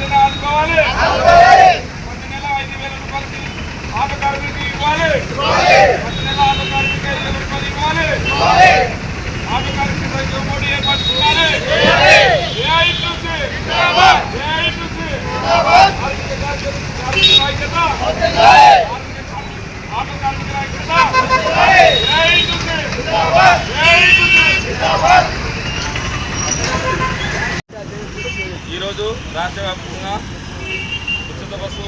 వెంటనే ఆదుకోవాలి ప్రతి నెల ఐదు వేల రూపాయలకి ఆట కార్మికి ఇవ్వాలి. ప్రతి నెల ఆట కార్మికి ఐదు వేల రూపాయలు ఇవ్వాలి. ఆట కార్మికి రైతులు మోడీ ఏర్పరచుకోవాలి ఐక్యత ఈరోజు రాష్ట్ర వ్యాప్తంగా ఉచిత బస్సు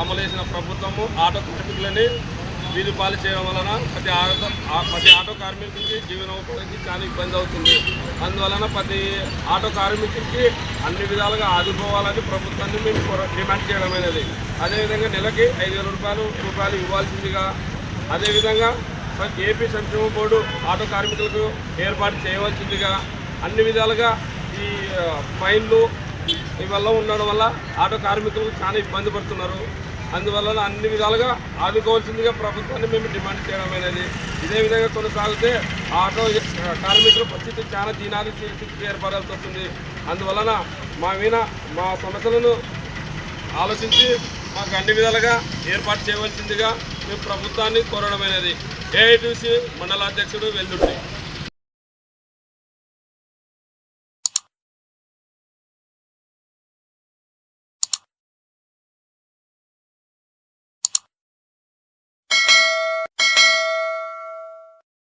అమలు చేసిన ప్రభుత్వము ఆటో కార్మికులని వీధి పాలు చేయడం వలన ప్రతి ఆటో ప్రతి ఆటో కార్మికుడికి జీవనోపాధికి చాలా ఇబ్బంది అవుతుంది. అందువలన ప్రతి ఆటో కార్మికుడికి అన్ని విధాలుగా ఆదుకోవాలని ప్రభుత్వాన్ని మేము కోర- డిమాండ్ చేయడమైనది అదేవిధంగా నెలకి ఐదు వేల రూపాయలు రూపాయలు ఇవ్వాల్సిందిగా అదేవిధంగా ఏపీ సంక్షేమ బోర్డు ఆటో కార్మికులకు ఏర్పాటు చేయవలసిందిగా అన్ని విధాలుగా ఈ ఫైన్లు ఇవల్ల ఉండడం వల్ల ఆటో కార్మికులు చాలా ఇబ్బంది పడుతున్నారు. అందువలన అన్ని విధాలుగా ఆదుకోవాల్సిందిగా ప్రభుత్వాన్ని మేము డిమాండ్ చేయడమైనది ఇదే విధంగా కొనసాగితే ఆటో కార్మికుల పరిస్థితి చాలా దీనాది స్థితికి ఏర్పడాల్సి వస్తుంది. అందువలన మా మీద మా సమస్యలను ఆలోచించి మాకు అన్ని విధాలుగా ఏర్పాటు చేయవలసిందిగా మేము ప్రభుత్వాన్ని కోరడమైనది ఏఐటీసీ మండలాధ్యక్షుడు వెల్లుండి